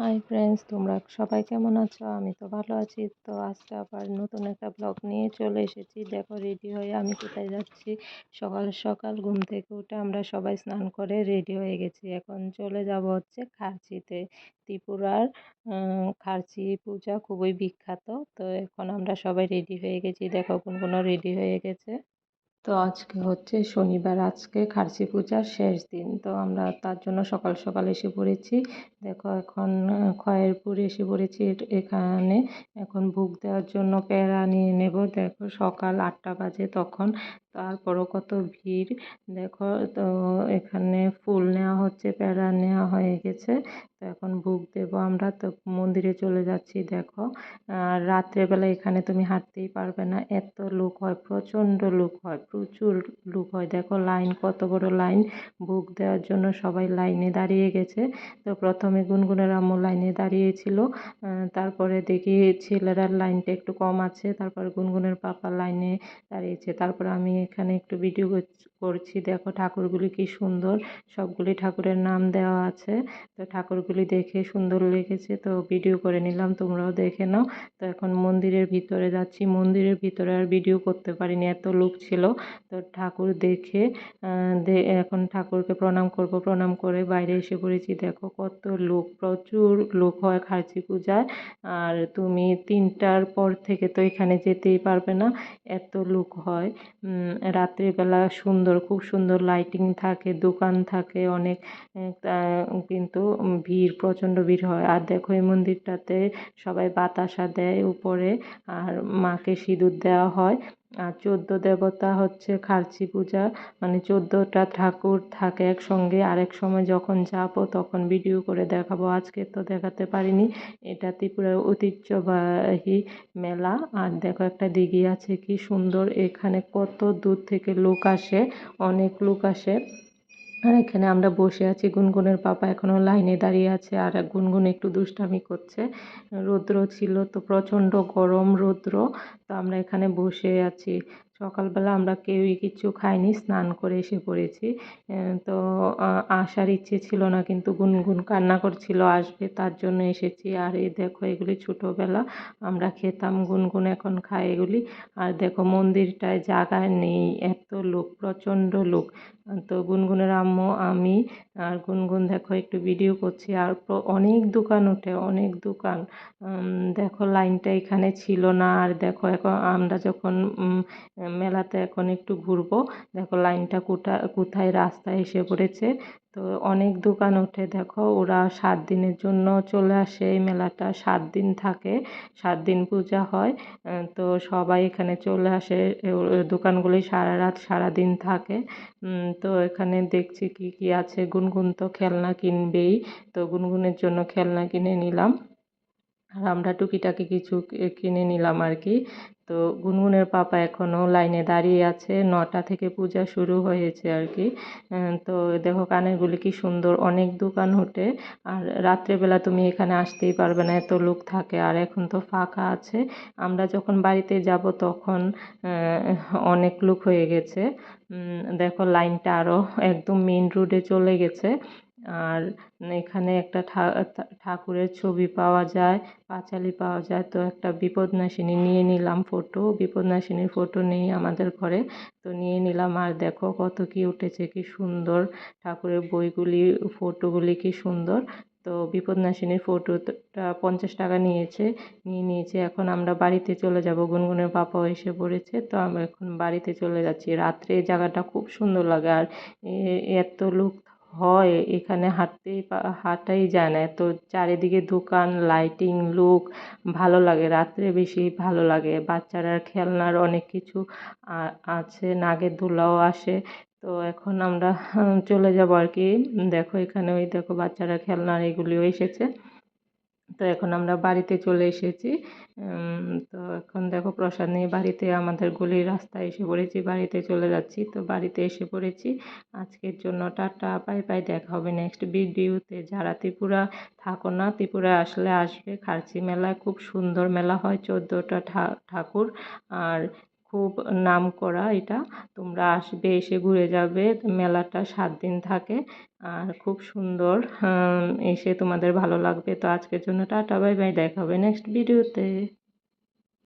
Hi friends তোমরা সবাই কেমন আছো? আমি তো ভালো আছি। তো আজকে আবার নতুন একটা ব্লগ নিয়ে চলে এসেছি। দেখো রেডি হয়ে আমি কোথায় যাচ্ছি? সকাল সকাল ঘুম থেকে উঠে আমরা সবাই স্নান করে রেডি হয়ে গেছি। এখন চলে যাব হচ্ছে খার্চিতে। ত্রিপুরার খার্চি পূজা খুবই বিখ্যাত। তো এখন আমরা সবাই রেডি হয়ে গেছি। দেখো কোন কোনো রেডি হয়ে গেছে। তো আজকে হচ্ছে শনিবার, আজকে খার্সি পূজার শেষ দিন। তো আমরা তার জন্য সকাল সকাল এসে পড়েছি। দেখো এখন, খয়েরপুর এসে পড়েছি এখানে। এখন ভোগ দেওয়ার জন্য প্যারা নিয়ে নেব। দেখো সকাল আটটা বাজে তখন। তারপরও কত ভিড়? দেখো, তো এখানে ফুল নেওয়া হচ্ছে, প্যারা নেওয়া হয়ে গেছে। তো এখন ভোগ দেবো আমরা, তো মন্দিরে চলে যাচ্ছি, দেখো। আর রাত্রেবেলা এখানে তুমি হাঁটতেই পারবে না। এত লোক হয়, প্রচণ্ড লোক হয়, প্রচুর লোক হয়। দেখো, লাইন, কত বড় লাইন। ভোগ দেওয়ার জন্য সবাই লাইনে দাঁড়িয়ে গেছে। তো প্রথমে গুনগুনের আম্মু লাইনে দাঁড়িয়েছিল। তারপরে দেখি ছেলেরার লাইনটা একটু কম আছে। তারপর গুনগুনের পাপা লাইনে দাঁড়িয়েছে। তারপর আমি এখানে একটু ভিডিও করছি দেখো ঠাকুরগুলি কি সুন্দর। সবগুলি ঠাকুরের নাম দেওয়া আছে। তো ঠাকুরগুলি দেখে সুন্দর লেগেছে। তো ভিডিও করে নিলাম, তোমরাও দেখে নাও। তো এখন মন্দিরের ভিতরে যাচ্ছি। মন্দিরের ভিতরে আর ভিডিও করতে পারিনি, এত লোক ছিল। তো ঠাকুর দেখে এখন ঠাকুরকে প্রণাম করব। প্রণাম করে বাইরে এসে পড়েছি। দেখো কত লোক, প্রচুর লোক হয় খার্চি পূজায়। আর তুমি তিনটার পর থেকে তো এখানে যেতেই পারবে না। এত লোক হয়। রাত্রিবেলা সুন্দর, খুব সুন্দর লাইটিং থাকে, দোকান থাকে, অনেক কিন্তু ভিড়, প্রচণ্ড ভিড় হয়। আর দেখো এই মন্দিরটাতে সবাই বাতাসা দেয় উপরে, আর মাকে সিঁদুর দেওয়া হয়। আর চোদ্দ দেবতা হচ্ছে খার্চি পূজা। মানে চোদ্দোটা ঠাকুর থাকে একসঙ্গে। আরেক সময় যখন যাব তখন ভিডিও করে দেখাবো। আজকে তো দেখাতে পারিনি। এটা ত্রিপুরার ঐতিহ্যবাহী মেলা। আর দেখো একটা দিঘি আছে, কি সুন্দর। এখানে কত দূর থেকে লোক আসে, অনেক লোক আসে। আর এখানে আমরা বসে আছি। গুনগুনের পাপা এখনও লাইনে দাঁড়িয়ে আছে আর গুনগুন একটু দুষ্টামি করছে। রৌদ্র ছিল তো প্রচণ্ড গরম রৌদ্র, তো আমরা এখানে বসে আছি। সকালবেলা আমরা কেউই কিছু খাইনি, স্নান করে এসে পড়েছি। তো আসার ইচ্ছে ছিল না, কিন্তু গুনগুন কান্না করছিল, আসবে তার জন্য এসেছি। আর এই দেখো, এগুলি ছোটোবেলা, আমরা খেতাম, গুনগুন এখন খায় এগুলি। আর দেখো, মন্দিরটায় জায়গায় নেই, এত লোক, প্রচণ্ড লোক। তো গুনগুনের আম্মু, আমি আর গুনগুন দেখো একটু ভিডিও করছি। আর অনেক দোকান ওঠে, অনেক দোকান। দেখো লাইনটা এখানে ছিল না। আর দেখো এখন আমরা যখন মেলাতে এখন একটু ঘুরবো, দেখো লাইনটা কোথায় কোথায় রাস্তায় এসে পড়েছে। তো অনেক দোকান ওঠে, দেখো। ওরা সাত দিনের জন্য চলে আসে এই মেলাটা। সাত দিন থাকে, সাত দিন পূজা হয়। তো সবাই এখানে চলে আসে। দোকানগুলি সারা রাত, সারা দিন থাকে। তো এখানে দেখছি কি কি আছে। গুনগুন তো খেলনা কিনবেই। তো গুনগুনের জন্য খেলনা কিনে নিলাম। আর আমরা টুকিটাকি কিছু কিনে নিলাম আর কি। তো গুনগুনের পাপা এখনও লাইনে দাঁড়িয়ে আছে। নটা থেকে পূজা শুরু হয়েছে আর কি। তো দেখো কানেরগুলি কি সুন্দর, অনেক দোকান ওঠে। আর রাত্রেবেলা তুমি এখানে আসতেই পারবে না, এত লোক থাকে। আর এখন তো ফাঁকা আছে। আমরা যখন বাড়িতে যাব তখন অনেক লোক হয়ে গেছে। দেখো লাইনটা আরও একদম মেন রোডে চলে গেছে। আর এখানে একটা ঠাকুরের ছবি পাওয়া যায়, পাঁচালি পাওয়া যায়। তো একটা বিপদনাশিনী নিয়ে নিলাম ফটো বিপদনাশিনীর ফটো নেই আমাদের ঘরে। তো নিয়ে নিলাম আর দেখো কত কি উঠেছে, কি সুন্দর। ঠাকুরের বইগুলি ফটোগুলি কি সুন্দর। তো বিপদনাশিনীর ফটোটা পঞ্চাশ টাকা নিয়েছে, নিয়ে নিয়েছে। এখন আমরা বাড়িতে চলে যাব। গুনগুনের পাপাও এসে পড়েছে। তো আমরা এখন বাড়িতে চলে যাচ্ছি। রাত্রে জায়গাটা খুব সুন্দর লাগে আর এত লোক হয়, এখানে হাঁটতেই হাঁটাই যায় না। এত চারিদিকে দোকান লাইটিং লোক ভালো লাগে, রাত্রে বেশি ভালো লাগে। বাচ্চারা খেলনার অনেক কিছু আছে, নাগের দোলাও আসে। তো এখন আমরা চলে যাব আর কি। দেখো এখানে ওই দেখো বাচ্চারা খেলনার এগুলিও এসেছে। তো এখন আমরা বাড়িতে চলে এসেছি। তো এখন দেখো প্রসাদ নিয়ে বাড়িতে আমাদের গলির রাস্তায় এসে পড়েছি, বাড়িতে চলে যাচ্ছি। তো বাড়িতে এসে পড়েছি। আজকের জন্য টাটা, বাই বাই, দেখা হবে নেক্সট ভিডিওতে যারা ত্রিপুরা, থাকো না ত্রিপুরা আসলে আসবে। খার্চি মেলায় খুব সুন্দর মেলা হয়, চোদ্দোটা ঠাকুর। আর খুব নাম করা এটা। তোমরা আসবে, এসে ঘুরে যাবে। মেলাটা সাত দিন থাকে। আর খুব সুন্দর এসে তোমাদের ভালো লাগবে। তো আজকের জন্য টাটা, বাই বাই। দেখা হবে নেক্সট ভিডিওতে